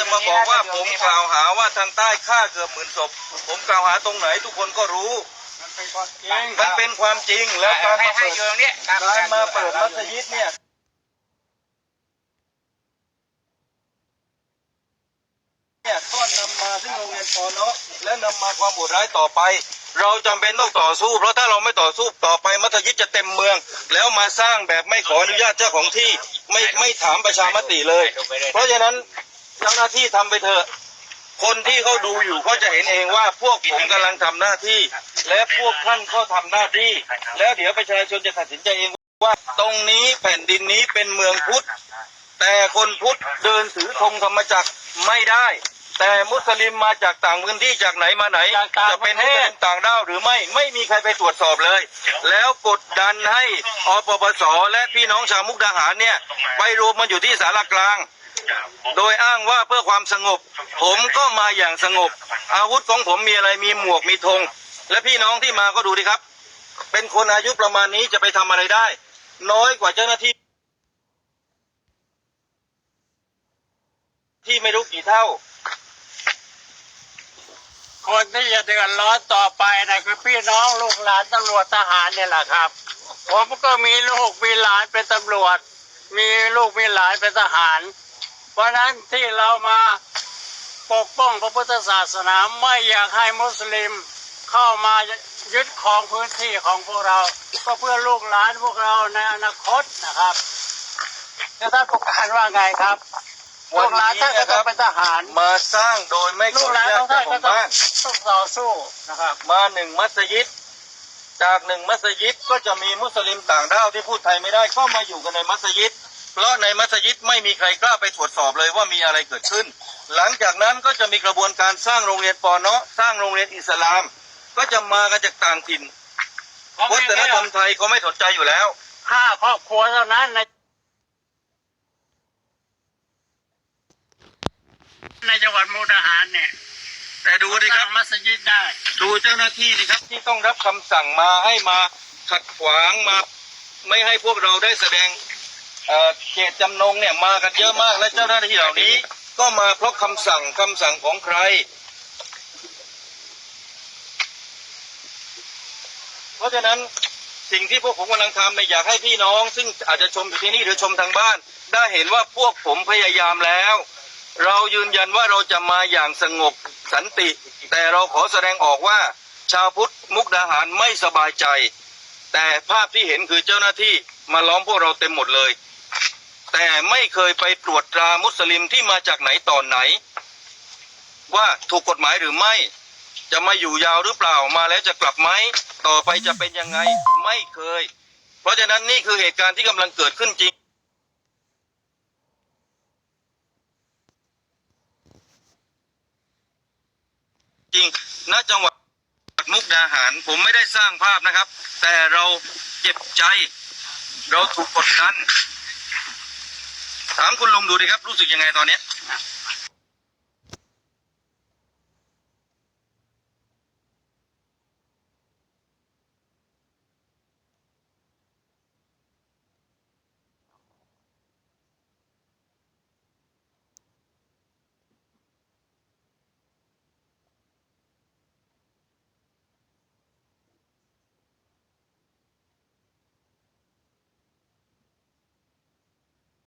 จะมาบอกว่าผมกล่าวหาว่าทางใต้ฆ่าเกือบหมื่นศพ ผมกล่าวหาตรงไหนทุกคนก็รู้ มันเป็นความจริงมันเป็นความจริงแล้วการให้มาให้เปิดอยู่ตรงนี้ครับการมาเปิดมัสยิดเนี่ยเนี่ยก็นำมาซึ่งโรงเรียนปอเนาะและนำมาความโหดร้ายต่อไป เราจำเป็นต้องต่อสู้ เพราะถ้าเราไม่ต่อสู้ต่อไปมัสยิดจะเต็มเมือง แล้วมาสร้างแบบไม่ขออนุญาตเจ้าของที่ไม่ไม่ถามประชามติเลย เพราะฉะนั้น เจ้าหน้าที่ทำไปเถอะ คนที่เขาดูอยู่เขาจะเห็นเองว่าพวกผมกำลังทำหน้าที่ และพวกท่านก็ทำหน้าที่ แล้วเดี๋ยวประชาชนจะตัดสินใจเองว่าตรงนี้แผ่นดินนี้เป็นเมืองพุทธ แต่คนพุทธเดินถือธงธรรมจักรไม่ได้ แต่มุสลิมมาจากต่างพื้นที่จากไหนมาไหน จะเป็นมุสลิมต่างด้าวหรือไม่ไม่มีใครไปตรวจสอบเลย แล้วกดดันให้อปปสและพี่น้องชาวมุกดาหารเนี่ย ไปรวมมันอยู่ที่สารกลาง โดยอ้างว่าเพื่อความสงบ ผมก็มาอย่างสงบ อาวุธของผมมีอะไรมีหมวกมีธงและพี่น้องที่มาก็ดูดิครับ เป็นคนอายุประมาณนี้จะไปทำอะไรได้ น้อยกว่าเจ้าหน้าที่ ที่ไม่รู้กี่เท่า คนที่จะเดือดร้อนต่อไปนะคือพี่น้องลูกหลานตำรวจทหารเนี่ยแหละครับ ผมก็มีลูกมีหลานเป็นตำรวจ มีลูกมีหลานเป็นทหาร ราะฉะนั้นที่เรามาปกป้องพระพุทธศาสนาไม่อยากให้มุสลิมเข้ามายึดครองพื้นที่ของพวกเรา ก็เพื่อลูกหลานพวกเราในอนาคตนะครับแล้วท่านผู้การว่าไงครับลูกหลานท่านก็ต้องเป็นทหาร มาสร้างโดยไม่ขลูอกอหลานนุญาขตองเจ้าท่านขก็องต้องบ้านต้องต่อสู้นะครับ มาหนึ่งมัสยิด จากหนึ่งมัสยิดก็จะมีมุสลิมต่างด้าวที่พูดไทยไม่ได้ก็มาอยู่กันในมัสยิด เพราะในมัสยิดไม่มีใครกล้าไปตรวจสอบเลยว่ามีอะไรเกิดขึ้น หลังจากนั้นก็จะมีกระบวนการสร้างโรงเรียนปอเนาะสร้างโรงเรียนอิสลาม ก็จะมากันจากต่างถิ่นวัฒนธรรมไทยเขาไม่สนใจอยู่แล้วห้าครอบครัวเท่านั้นในในจังหวัดมุกดาหารเนี่ย แต่ดูดิสคร้ารังบมัสยิดได้ ดูเจ้าหน้าที่ดิครับ ที่ต้องรับคำสั่งมาให้มาขัดขวางมา ไม่ให้พวกเราได้แสดง เอ่อเจตจำนงเนี่ยมากันเยอะมากและเจ้าหน้าที่เหล่านี้ ก็มาเพราะคำสั่งคำสั่งของใคร เพราะฉะนั้นสิ่งที่พวกผมกำลังทำเนี่ยอยากให้พี่น้อง ซึ่งอาจจะชมอยู่ที่นี่หรือชมทางบ้าน ได้เห็นว่าพวกผมพยายามแล้ว เรายืนยันว่าเราจะมาอย่างสงบสันติ แต่เราขอแสดงออกว่า ชาวพุทธมุกดาหารไม่สบายใจ แต่ภาพที่เห็นคือเจ้าหน้าที่มาล้อมพวกเราเต็มหมดเลย แต่ไม่เคยไปตรวจตรามุสลิมที่มาจากไหนตอนไหน ว่าถูกกฎหมายหรือไม่ จะมาอยู่ยาวหรือเปล่ามาแล้วจะกลับไหมต่อไปจะเป็นยังไงไม่เคย เพราะฉะนั้นนี่คือเหตุการณ์ที่กำลังเกิดขึ้นจริงจริงณจังหวัดมุกดาหารผมไม่ได้สร้างภาพนะครับ แต่เราเจ็บใจ เราถูกกดดัน ถามคุณลุงดูดิครับรู้สึกยังไงตอนเนี้ย